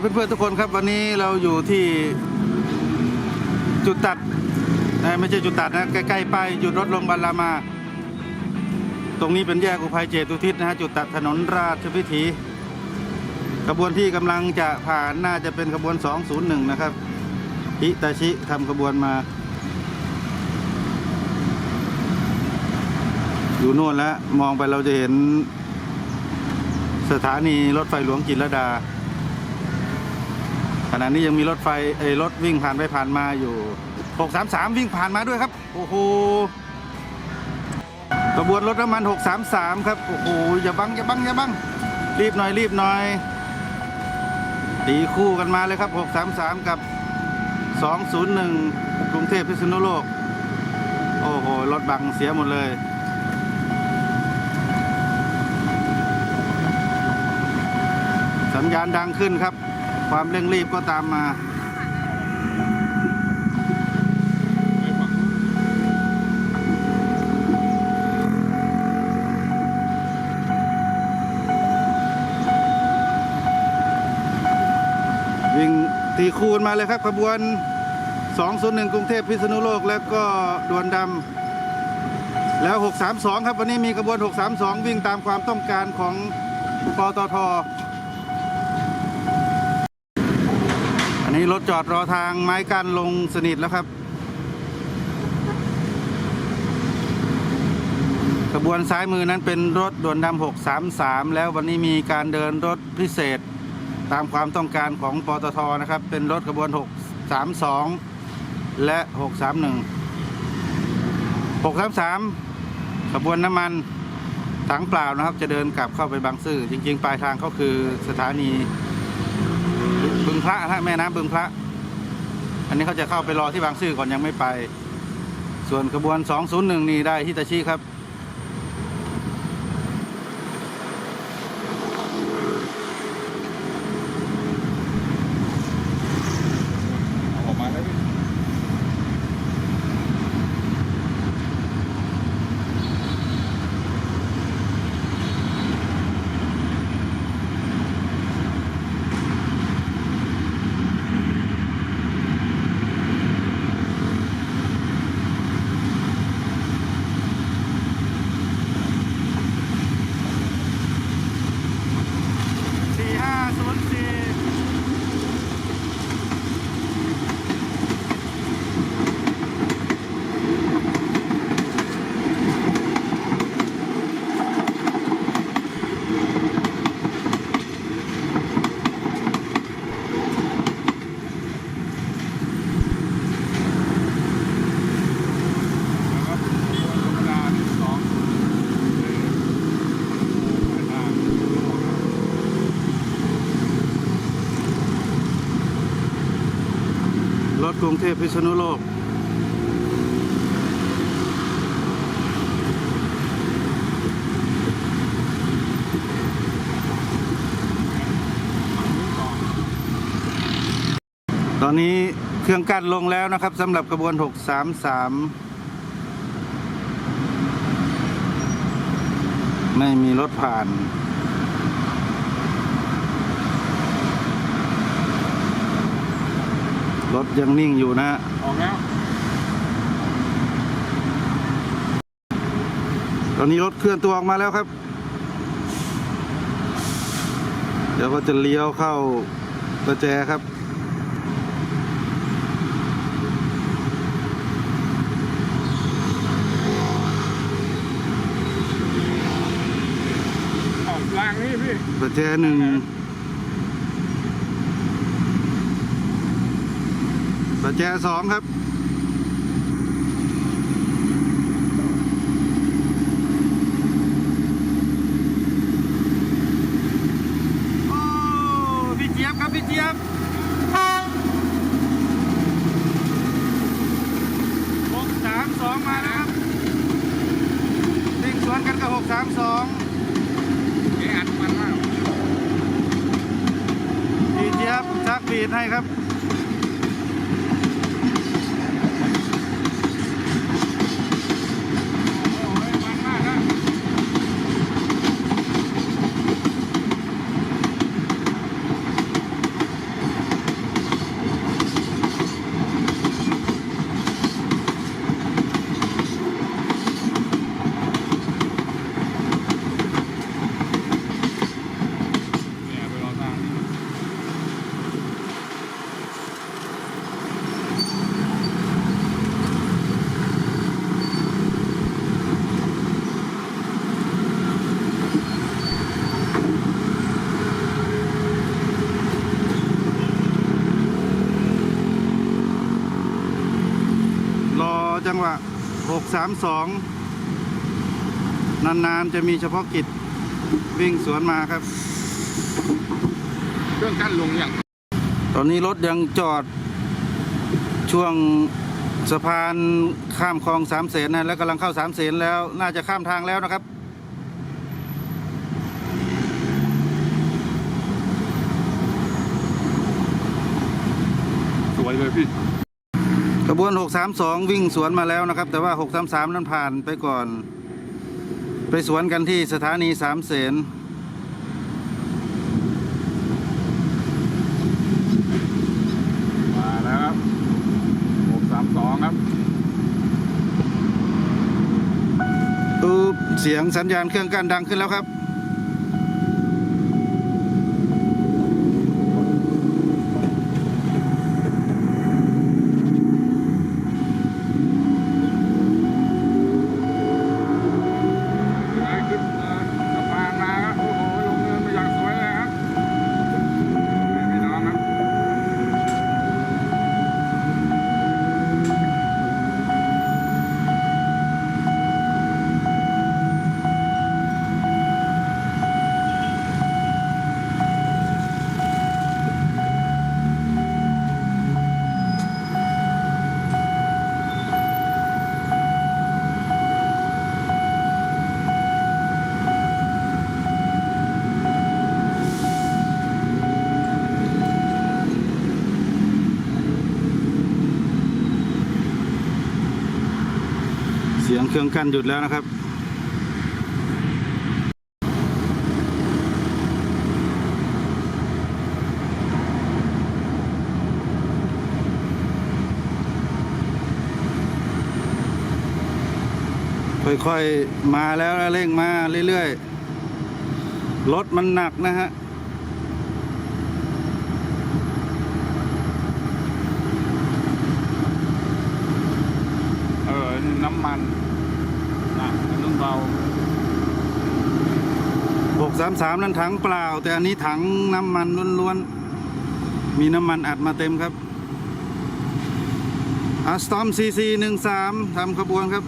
เพื่อนๆทุกคนครับ วันนี้เราอยู่ที่จุดตัดไม่ใช่จุดตัดนะใกล้ๆป้ายหยุดรถโรงบาลรามา ตรงนี้เป็นแยกอุภัยเจตุทิศนะฮะจุดตัดถนนราชวิถีขบวนที่กำลังจะผ่านน่าจะเป็นขบวน 201 นะครับฮิตาชิทำขบวนมา อยู่โน่นแล้วมองไปเราจะเห็นสถานีรถไฟหลวงจิตรดา ขณะนี้ยังมีรถไฟเอรถวิ่งผ่านไปผ่านมาอยู่ 633 วิ่งผ่านมาด้วยครับ โอ้โหขบวนรถน้ำมัน 633 ครับ โอ้โห อย่าบัง อย่าบัง อย่าบัง รีบหน่อย รีบหน่อย ตีคู่กันมาเลยครับ 633 กับ 201 กรุงเทพพิษณุโลก โอ้โห รถบังเสียหมดเลยสัญญาณดังขึ้นครับ ความเร่งรีบก็ตามมาวิ่งตีคูณมาเลยครับขบวน 201 กรุงเทพพิษณุโลกแล้วก็ดวนดำแล้ว 632 ครับ วันนี้มีขบวน 632 วิ่งตามความต้องการของปตท อันนี้รถจอดรอทางไม้กั้นลงสนิทแล้วครับขบวนซ้ายมือนั้นเป็นรถด่วนดำ633 แล้ววันนี้มีการเดินรถพิเศษ ตามความต้องการของปตทนะครับ เป็นรถขบวน 632 และ 631 633 ขบวนน้ำมันถังเปล่านะครับ จะเดินกลับเข้าไปบางซื่อจริง ๆ ปลายทางเขาคือสถานี บึงพระนะฮะแม่น้ำบึงพระ อันนี้เขาจะเข้าไปรอที่บางซื่อก่อนยังไม่ไป ส่วนขบวน 201 นี่ได้ฮิตาชิครับ ออกมาแล้วพี่ 4504 แล้วก็ธรรมดาที่สองปลายทาง ร ถกรุงเทพพิษณุโลกตอนนี้เครื่องกั้นลงแล้วนะครับสำหรับกระบวน 633 ไม่มีรถผ่าน รถยังนิ่งอยู่นะฮะออกแล้ว ตอนนี้รถเคลื่อนตัวออกมาแล้วครับ เดี๋ยวก็จะเลี้ยวเข้าประแจครับออกรางนี่พี่ประแจหนึ่งประ แจสองครับโอ้พี่เจี๊ยบครับพี่เจี๊ยบหกสามสองมาแล้วครับวิ่งสวนกันกับหกสามสองเอะอัดมันมากพี่เจี๊ยบชักบีดให้ครับ วะหกสามสองนานๆ จะมีเฉพาะกิจวิ่งสวนมาครับ เครื่องกั้นลงอย่างตอนนี้รถยังจอดช่วงสะพานข้ามคลองสามเสนนะแล้วกำลังเข้าสามเสนแล้วน่าจะข้ามทางแล้วนะครับ สวยเลยพี่ ขบวน 632 วิ่งสวนมาแล้วนะครับ แต่ว่า 633 นั้นผ่านไปก่อน ไปสวนกันที่สถานีสามเสนมาแล้วครับหกสามสองครับตูบเสียงสัญญาณเครื่องกั้นดังขึ้นแล้วครับ สียงเครื่องกั้นหยุดแล้วนะครับ ค่อยๆ มาแล้วเร่งมาเรื่อยๆ รถมันหนักนะฮะเออน้ำมันกมันต้องเบา 633 นั้นถังเปล่า แต่อันนี้ถังน้ำมันล้วนๆ มีน้ำมันอัดมาเต็มครับอัสตอม CC 13ทำขบวนครับ